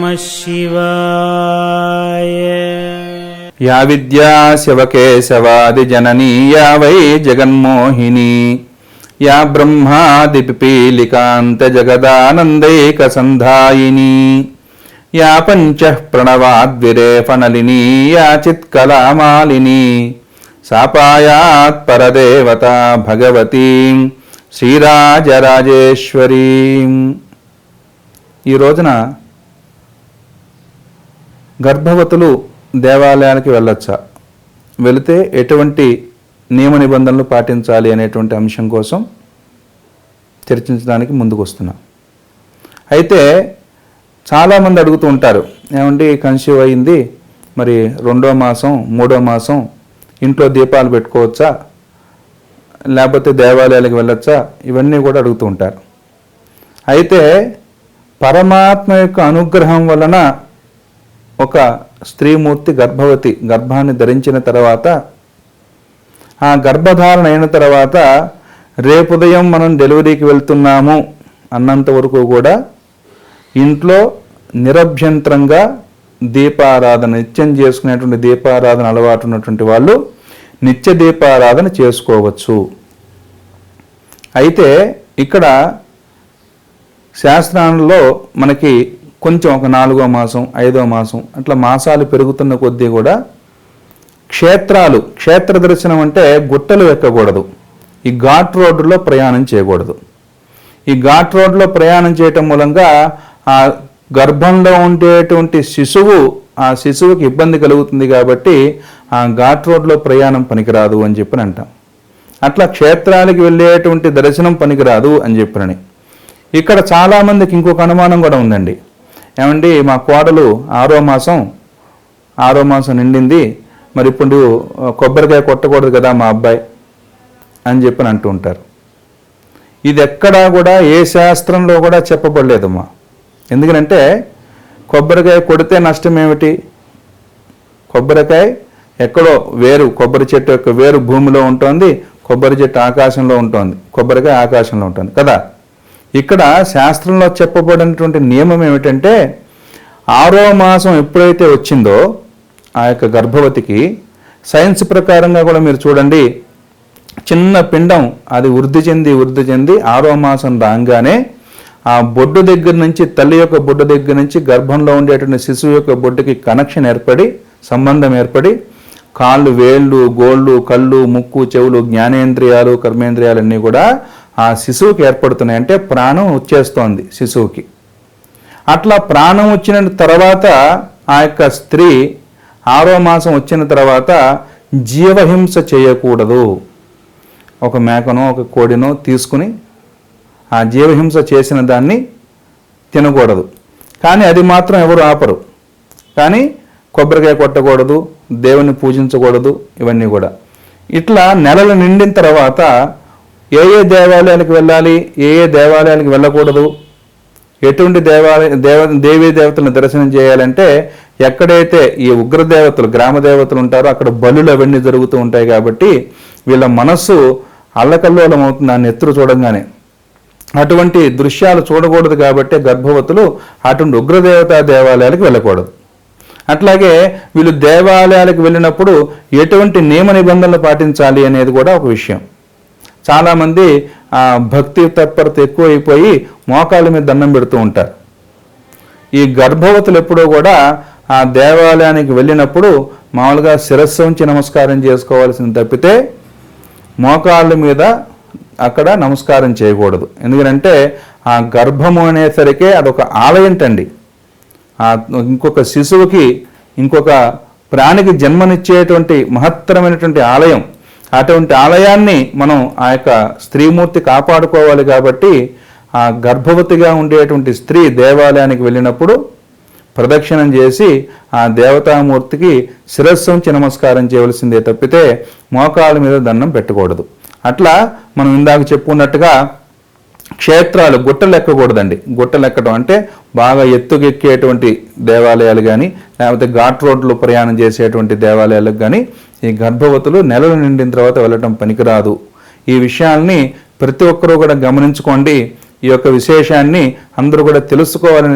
नमः शिवाय या विद्या शिवकेशवादिजननी या वै जगन्मोहिनी या ब्रह्मादिपिपीलिकान्तजगदानन्दैकसन्धायिनी या पञ्चः प्रणवाद्विरेफनलिनी या चित्कलामालिनी सापायात्परदेवता भगवतीं శ్రీరాజరాజేశ్వరీం ఈ రోజున గర్భవతులు దేవాలయానికి వెళ్ళొచ్చా? వెళితే ఎటువంటి నియమ నిబంధనలు పాటించాలి అనేటువంటి అంశం కోసం చర్చించడానికి ముందుకు వస్తున్నా అయితే చాలామంది అడుగుతూ ఉంటారు ఏమండి కన్సీవ్ అయింది? మరి రెండో మాసం మూడో మాసం ఇంట్లో దీపాలు పెట్టుకోవచ్చా? లేకపోతే దేవాలయాలకు వెళ్ళొచ్చా? ఇవన్నీ కూడా అడుగుతూ ఉంటారు. అయితే పరమాత్మ యొక్క అనుగ్రహం వలన ఒక స్త్రీమూర్తి గర్భవతి గర్భాన్ని ధరించిన తర్వాత ఆ గర్భధారణ అయిన తర్వాత రేపు ఉదయం మనం డెలివరీకి వెళ్తున్నాము అన్నంత వరకు కూడా ఇంట్లో నిరభ్యంతరంగా దీపారాధన నిత్యం చేసుకునేటువంటి దీపారాధన అలవాటు ఉన్నటువంటి వాళ్ళు నిత్య దీపారాధన చేసుకోవచ్చు. అయితే ఇక్కడ శాస్త్రాలలో మనకి కొంచెం ఒక నాలుగో మాసం ఐదో మాసం అట్లా మాసాలు పెరుగుతున్న కొద్దీ కూడా క్షేత్రాలు క్షేత్ర దర్శనం అంటే గుట్టలు ఎక్కకూడదు. ఈ ఘాట్ రోడ్డులో ప్రయాణం చేయకూడదు. ఈ ఘాట్ రోడ్లో ప్రయాణం చేయటం మూలంగా ఆ గర్భంలో ఉండేటువంటి శిశువు ఆ శిశువుకి ఇబ్బంది కలుగుతుంది కాబట్టి ఆ ఘాట్ రోడ్లో ప్రయాణం పనికిరాదు అని చెప్పని అంటాం. అట్లా క్షేత్రాలకు వెళ్ళేటువంటి దర్శనం పనికిరాదు అని చెప్పినని ఇక్కడ చాలామందికి ఇంకొక అనుమానం కూడా ఉందండి. ఏమండి మా కోడలు ఆరో మాసం ఆరో మాసం నిండింది. మరి ఇప్పుడు కొబ్బరికాయ కొట్టకూడదు కదా మా అబ్బాయి అని చెప్పి అంటూ ఉంటారు. ఇది ఎక్కడా కూడా ఏ శాస్త్రంలో కూడా చెప్పబడలేదమ్మా ఎందుకంటే కొబ్బరికాయ కొడితే నష్టం ఏమిటి? కొబ్బరికాయ ఎక్కడో వేరు కొబ్బరి చెట్టు యొక్క వేరు భూమిలో ఉంటుంది కొబ్బరి చెట్టు ఆకాశంలో ఉంటుంది కొబ్బరికాయ ఆకాశంలో ఉంటుంది కదా? ఇక్కడ శాస్త్రంలో చెప్పబడినటువంటి నియమం ఏమిటంటే ఆరో మాసం ఎప్పుడైతే వచ్చిందో ఆ యొక్క గర్భవతికి సైన్స్ ప్రకారంగా కూడా మీరు చూడండి చిన్న పిండం అది వృద్ధి చెంది వృద్ధి చెంది ఆరో మాసం రాగానే ఆ బొడ్డు దగ్గర నుంచి తల్లి యొక్క బొడ్డు దగ్గర నుంచి గర్భంలో ఉండేటువంటి శిశువు యొక్క బొడ్డుకి కనెక్షన్ ఏర్పడి సంబంధం ఏర్పడి కాళ్ళు వేళ్ళు గోళ్ళు కళ్ళు ముక్కు చెవులు జ్ఞానేంద్రియాలు కర్మేంద్రియాలు అన్నీ కూడా ఆ శిశువుకి ఏర్పడుతున్నాయి. అంటే ప్రాణం వచ్చేస్తోంది శిశువుకి. అట్లా ప్రాణం వచ్చిన తర్వాత ఆ యొక్క స్త్రీ ఆరో మాసం వచ్చిన తర్వాత జీవహింస చేయకూడదు. ఒక మేకనో ఒక కోడినో తీసుకుని ఆ జీవహింస చేసిన దాన్ని తినకూడదు. కానీ అది మాత్రం ఎవరు ఆపరు. కానీ కొబ్బరికాయ కొట్టకూడదు దేవుని పూజించకూడదు ఇవన్నీ కూడా. ఇట్లా నెలలు నిండిన తర్వాత ఏ ఏ దేవాలయాలకు వెళ్ళాలి ఏ ఏ దేవాలయానికి వెళ్ళకూడదు ఎటువంటి దేవాలయ దేవ దేవీ దేవతలను దర్శనం చేయాలంటే ఎక్కడైతే ఈ ఉగ్రదేవతలు గ్రామ దేవతలు ఉంటారో అక్కడ బలులు అవన్నీ జరుగుతూ ఉంటాయి కాబట్టి వీళ్ళ మనస్సు అల్లకల్లోలం అవుతుంది ఆ నెత్తురు చూడంగానే. అటువంటి దృశ్యాలు చూడకూడదు కాబట్టి గర్భవతులు అటువంటి ఉగ్రదేవతా దేవాలయాలకు వెళ్ళకూడదు. అట్లాగే వీళ్ళు దేవాలయాలకు వెళ్ళినప్పుడు ఎటువంటి నియమ నిబంధనలు పాటించాలి అనేది కూడా ఒక విషయం. చాలామంది ఆ భక్తి తత్పరత ఎక్కువైపోయి మోకాళ్ళ మీద దండం పెడుతూ ఉంటారు. ఈ గర్భవతులు ఎప్పుడూ కూడా ఆ దేవాలయానికి వెళ్ళినప్పుడు మామూలుగా శిరస్సు ఉంచి నమస్కారం చేసుకోవాల్సింది తప్పితే మోకాళ్ళ మీద అక్కడ నమస్కారం చేయకూడదు. ఎందుకంటే ఆ గర్భము అనేసరికే అదొక ఆలయంటండి ఆ ఇంకొక శిశువుకి ఇంకొక ప్రాణికి జన్మనిచ్చేటువంటి మహత్తరమైనటువంటి ఆలయం. అటువంటి ఆలయాన్ని మనం ఆ యొక్క స్త్రీమూర్తి కాపాడుకోవాలి కాబట్టి ఆ గర్భవతిగా ఉండేటువంటి స్త్రీ దేవాలయానికి వెళ్ళినప్పుడు ప్రదక్షిణం చేసి ఆ దేవతామూర్తికి శిరస్సు ఉంచి నమస్కారం చేయవలసిందే తప్పితే మోకాళ్ళ మీద దండం పెట్టకూడదు. అట్లా మనం ఇందాక చెప్పుకున్నట్టుగా క్షేత్రాలు గుట్టలు ఎక్కకూడదండి. గుట్టలు ఎక్కడం అంటే బాగా ఎత్తుకెక్కేటువంటి దేవాలయాలు కానీ లేకపోతే ఘాట్ రోడ్లు ప్రయాణం చేసేటువంటి దేవాలయాలకు కానీ ఈ గర్భవతులు నెలలు నిండిన తర్వాత వెళ్ళటం పనికిరాదు. ఈ విషయాల్ని ప్రతి ఒక్కరూ కూడా గమనించుకోండి. ఈ యొక్క విశేషాన్ని అందరూ కూడా తెలుసుకోవాలని